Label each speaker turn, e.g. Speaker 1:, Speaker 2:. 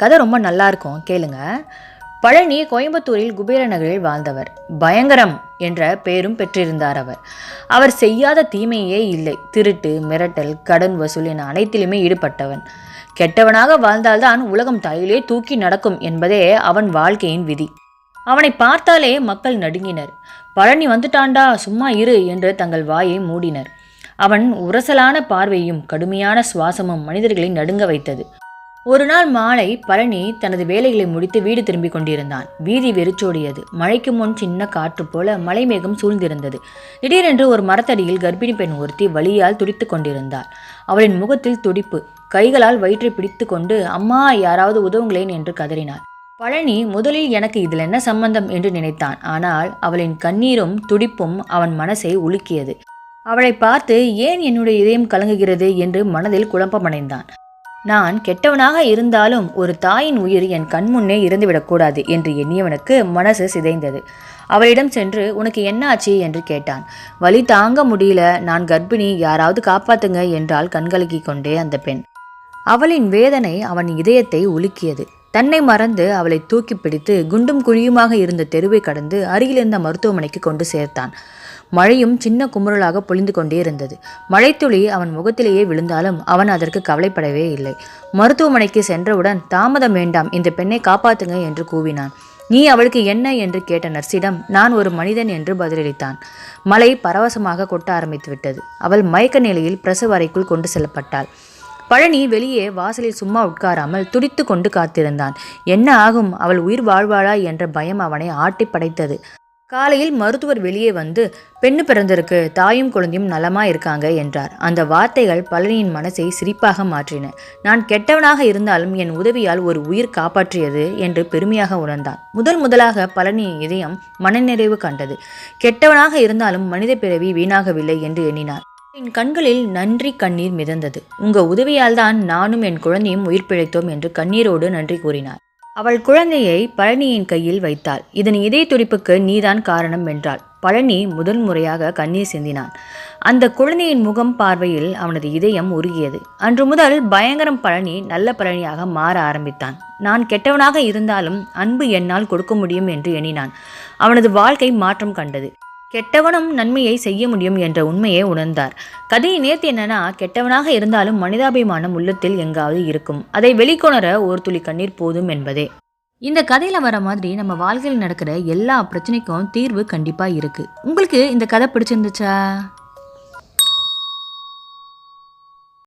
Speaker 1: கதை ரொம்ப நல்லா இருக்கும் கேளுங்க. பழனி கோயம்புத்தூரில் குபேர நகரில் வாழ்ந்தவர். பயங்கரம் என்ற பெயரும் பெற்றிருந்தார் அவர். அவர் செய்யாத தீமையே இல்லை. திருட்டு மிரட்டல் கடன் வசூல் என அனைத்திலுமே ஈடுபட்டவன். கெட்டவனாக வாழ்ந்தால்தான் உலகம் தலையிலே தூக்கி நடக்கும் என்பதே அவன் வாழ்க்கையின் விதி. அவனை பார்த்தாலே மக்கள் நடுங்கினர். பழனி வந்துட்டான்டா சும்மா இரு என்று தங்கள் வாயை மூடினர். அவன் உரசலான பார்வையும் கடுமையான சுவாசமும் மனிதர்களை நடுங்க வைத்தது. ஒரு நாள் மாலை பழனி தனது வேலைகளை முடித்து வீடு திரும்பிக் கொண்டிருந்தான். வீதி வெறிச்சோடியது. மழைக்கு முன் சின்ன காற்று போல மலைமேகம் சூழ்ந்திருந்தது. திடீரென்று ஒரு மரத்தடியில் கர்ப்பிணி பெண் ஒருத்தி வலியால் துடித்துக் கொண்டிருந்தாள். அவளின் முகத்தில் துடிப்பு. கைகளால் வயிற்றை பிடித்து கொண்டு அம்மா யாராவது உதவுங்களேன் என்று கதறினார் பழனி முதலில் எனக்கு இதில் என்ன சம்பந்தம்? என்று நினைத்தான். ஆனால் அவளின் கண்ணீரும் துடிப்பும் அவன் மனசை உலுக்கியது. அவளை பார்த்து ஏன் என்னுடைய இதயம் கலங்குகிறது? என்று மனதில் குழப்பமடைந்தான். நான் கெட்டவனாக இருந்தாலும் ஒரு தாயின் உயிர் என் கண்முன்னே இருந்துவிடக்கூடாது என்று எண்ணியவனுக்கு மனசு சிதைந்தது. அவளிடம் சென்று உனக்கு என்ன ஆச்சு என்று கேட்டான். வலி தாங்க முடியல. நான் கர்ப்பிணி. யாராவது காப்பாத்துங்க என்றால் கண்கலக்கிக் கொண்டே அந்த பெண். அவளின் வேதனை அவன் இதயத்தை உலுக்கியது. தன்னை மறந்து அவளை தூக்கி பிடித்து குண்டும் குழியுமாக இருந்த தெருவை கடந்து அருகிலிருந்த மருத்துவமனைக்கு கொண்டு சேர்த்தான். மழையும் சின்ன குமுறலாக பொழிந்து கொண்டே இருந்தது. மழைத்துளி அவன் முகத்திலேயே விழுந்தாலும் அவன் அதற்கு கவலைப்படவே இல்லை. மருத்துவமனைக்கு சென்றவுடன் தாமதம் வேண்டாம் இந்த பெண்ணை காப்பாத்துங்க என்று கூவினான். நீ அவளுக்கு என்ன? என்று கேட்ட நர்ஸிடம் நான் ஒரு மனிதன் என்று பதிலளித்தான். மழை பரவசமாக கொட்ட ஆரம்பித்து விட்டது அவள் மயக்க நிலையில் பிரசவ அறைக்குள் கொண்டு செல்லப்பட்டாள். பழனி வெளியே வாசலில் சும்மா உட்காராமல் துடித்து கொண்டு காத்திருந்தான். என்ன ஆகும்? அவள் உயிர் வாழ்வாளா? என்ற பயம் அவனை ஆட்டி படைத்தது. காலையில் மருத்துவர் வெளியே வந்து பெண்ணு பிறந்திருக்கு தாயும் குழந்தையும் நலமா இருக்காங்க என்றார். அந்த வார்த்தைகள் பழனியின் மனசை சிரிப்பாக மாற்றின. நான் கெட்டவனாக இருந்தாலும் என் உதவியால் ஒரு உயிர் காப்பாற்றியது என்று பெருமையாக உணர்ந்தான் முதல் முதலாக பழனியின் இதயம் மனநிறைவு கண்டது. கெட்டவனாக இருந்தாலும் மனித பிறவி வீணாகவில்லை என்று எண்ணினார். என் கண்களில் நன்றி கண்ணீர் மிதந்தது. உங்க உதவியால் தான் நானும் என் குழந்தையும் உயிர் பிழைத்தோம் என்று கண்ணீரோடு நன்றி கூறினார். அவள் குழந்தையை பழனியின் கையில் வைத்தாள். இதன் இதய துடிப்புக்கு நீதான் காரணம் என்றாள். பழனி முதல் முறையாக கண்ணீர் சிந்தினான். அந்த குழந்தையின் முகம் பார்வையில் அவனது இதயம் உருகியது. அன்று முதல் பயங்கரம் பழனி நல்ல பழனியாக மாற ஆரம்பித்தான். நான் கெட்டவனாக இருந்தாலும் அன்பு என்னால் கொடுக்க முடியும் என்று எண்ணினான். அவனது வாழ்க்கை மாற்றம் கண்டது. கெட்டவனும் நன்மையை செய்ய முடியும் என்ற உண்மையை உணர்ந்தார். கதையை நேர்த்து என்னன்னா கெட்டவனாக இருந்தாலும் மனிதாபிமானம் உள்ளத்தில் எங்காவது இருக்கும். அதை வெளிக்கொணர ஒரு துளி கண்ணீர் போதும் என்பதே. இந்த கதையில் வர மாதிரி நம்ம வாழ்க்கையில் நடக்கிற எல்லா பிரச்சனைக்கும் தீர்வு கண்டிப்பாக இருக்குது உங்களுக்கு இந்த கதை பிடிச்சிருந்துச்சா?